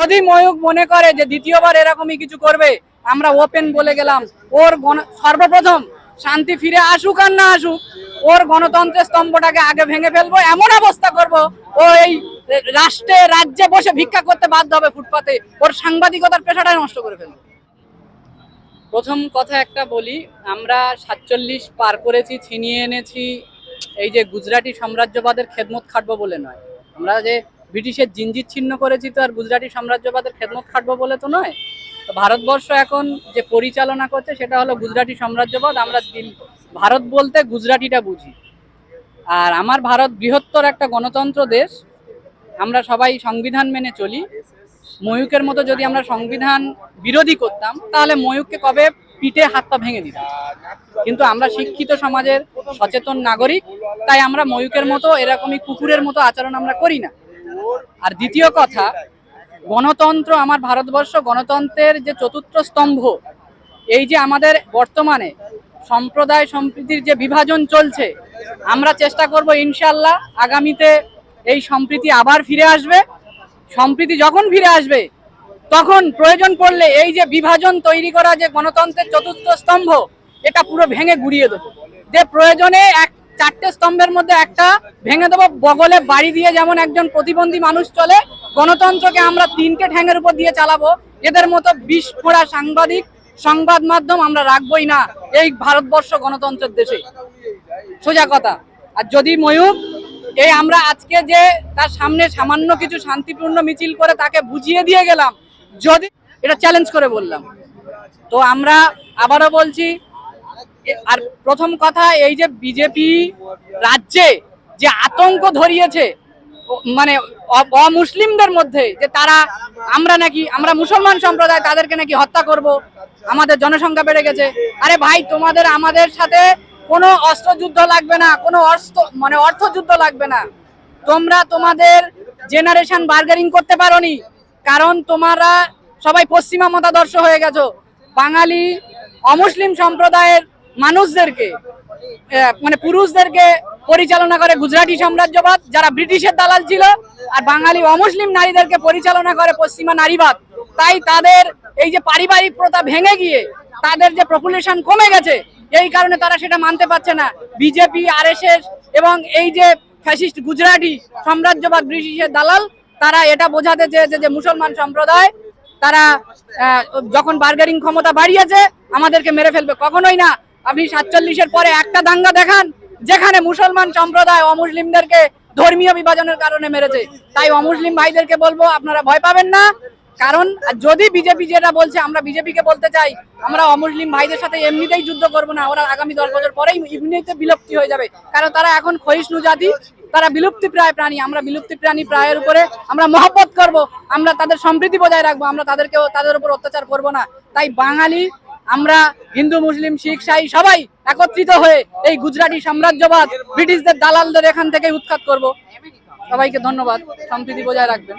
যদি ময়ূক মনে করে যে দ্বিতীয়বার এরকমই কিছু করবে, আমরা ওপেন বলে গেলাম। ওর সর্বপ্রথম শান্তি ফিরে আসুক আর না আসুক, ওর গণতন্ত্রের স্তম্ভটাকে আগে ভেঙে ফেলব, এমন অবস্থা করব, ও এই রাষ্ট্রে, রাজ্যে বসে ভিক্ষা করতে বাধ্য হবে ফুটপাতে, ওর সাংবাদিকতার পেশাটাই নষ্ট করে ফেলব। প্রথম কথা একটা বলি, আমরা সাতচল্লিশ পার করেছি, ছিনিয়ে এনেছি, এই যে গুজরাটি সাম্রাজ্যবাদের খেদমত খাটবো বলে নয়। আমরা যে ব্রিটিশের জিঞ্জির ছিন্ন করেছি তো আর গুজরাটি সাম্রাজ্যবাদের খেদমত খাটবো বলে তো নয়। তো ভারতবর্ষ এখন যে পরিচালনা করছে সেটা হলো গুজরাটি সাম্রাজ্যবাদ। আমরা দিল ভারত বলতে গুজরাটিটা বুঝি। আর আমার ভারত বৃহত্তর একটা গণতন্ত্র দেশ। আমরা সবাই সংবিধান মেনে চলি। ময়ূকের মতো যদি আমরা সংবিধান বিরোধী করতাম, তাহলে ময়ূককে কবে পিঠে হাত পা ভেঙে দিতাম। কিন্তু আমরা শিক্ষিত সমাজের সচেতন নাগরিক, তাই আমরা ময়ূকের মতো এরকমই কুকুরের মতো আচরণ আমরা করি না। আর দ্বিতীয় কথা, গণতন্ত্র আমার ভারতবর্ষ, গণতন্ত্রের যে চতুর্থ স্তম্ভ, এই যে আমাদের বর্তমানে সম্প্রদায় সম্প্রীতির যে বিভাজন চলছে, আমরা চেষ্টা করব ইনশাল্লাহ আগামীতে এই সম্প্রীতি আবার ফিরে আসবে। সম্প্রীতি যখন ফিরে আসবে, তখন প্রয়োজন পড়লে এই যে বিভাজন তৈরি করা যে গণতন্ত্রের চতুর্থ স্তম্ভ, এটা পুরো ভেঙে গুড়িয়ে দেবো। যে প্রয়োজনে এক চারটে স্তম্ভের মধ্যে একটা ভেঙে দেবো, বগলে বাড়ি দিয়ে যেমন একজন প্রতিবন্ধী মানুষ চলে, গণতন্ত্রকে আমরা তিনটে ঠ্যাঙের উপর দিয়ে চালাবো। এদের মতো বিষ সাংবাদিক, সংবাদ মাধ্যম আমরা রাখবোই না এই ভারতবর্ষ গণতন্ত্রের দেশে। সোজা কথা। আর যদি ময়ূর এই আমরা আজকে যে তার সামনে সামান্য কিছু শান্তিপূর্ণ মিছিল করে তাকে বুঝিয়ে দিয়ে গেলাম, যদি এটা চ্যালেঞ্জ করে বললাম। তো আমরা আবারও বলছি আর প্রথম কথা এই যে বিজেপি রাজ্যে যে আতঙ্ক ধরিয়েছে মানে অমুসলিমদের মধ্যে যে তারা, আমরা নাকি, আমরা মুসলমান সম্প্রদায় তাদেরকে নাকি হত্যা করব, আমাদের জনসংখ্যা বেড়ে গেছে। আরে ভাই, তোমাদের, আমাদের সাথে কোনো অস্ত্রযুদ্ধ লাগবে না, কোনো অস্ত্র মানে অর্থযুদ্ধ লাগবে না। তোমরা তোমাদের জেনারেশন বার্গারিং করতে পারোনি, কারণ তোমরা সবাই পশ্চিমা মতাদর্শ হয়ে গেছো। বাঙালি অমুসলিম সম্প্রদায়ের মানুষদেরকে মানে পুরুষদেরকে পরিচালনা করে গুজরাটি সাম্রাজ্যবাদ, যারা ব্রিটিশের দালাল ছিল, আর বাঙালি অমুসলিম নারীদেরকে পরিচালনা করে পশ্চিমা নারীবাদ। তাই তাদের এই যে পারিবারিক প্রথা ভেঙে গিয়ে তাদের যে পপুলেশন কমে গেছে, এই কারণে তারা সেটা মানতে পারছে না। বিজেপি, আরএসএস এবং এই যে ফ্যাসিস্ট গুজরাটি সাম্রাজ্যবাদ, ব্রিটিশের দালাল, তারা এটা বোঝাতে চেয়েছে যে মুসলমান সম্প্রদায়, তারা যখন বার্গারিং ক্ষমতা বাড়িয়েছে, আমাদেরকে মেরে ফেলবে। কখনোই না। আপনি সাতচল্লিশের পরে একটা দাঙ্গা দেখান, যেখানে মুসলমান সম্প্রদায় অমুসলিমদেরকে ধর্মীয় বিভাজনের কারণে মেরেছে। তাই অমুসলিম ভাইদেরকে বলব, আপনারা ভয় পাবেন না। কারণ, যদি বিজেপি যেটা বলছে, আমরা বিজেপিকে বলতে চাই, আমরা অমুসলিম ভাইদের সাথে এমনিতেই যুদ্ধ করব না, ওরা আগামী দশ বছর পরেই এমনিতে বিলুপ্তি হয়ে যাবে। কারণ তারা এখন ক্ষয়িষ্ণু জাতি, তারা বিলুপ্তি প্রায় প্রাণী, আমরা বিলুপ্তি প্রাণী প্রায়ের উপরে আমরা মহব্বত করব, আমরা তাদের সম্প্রীতি বজায় রাখব, আমরা তাদেরকেও, তাদের উপর অত্যাচার করব না। তাই বাঙালি আমরা হিন্দু, মুসলিম, শিখ, সাই সবাই একত্রিত হয়ে এই গুজরাটি সাম্রাজ্যবাদ ব্রিটিশদের দালালদের এখান থেকে উৎখাত করব। সবাইকে ধন্যবাদ। সম্প্রীতি বজায় রাখবেন।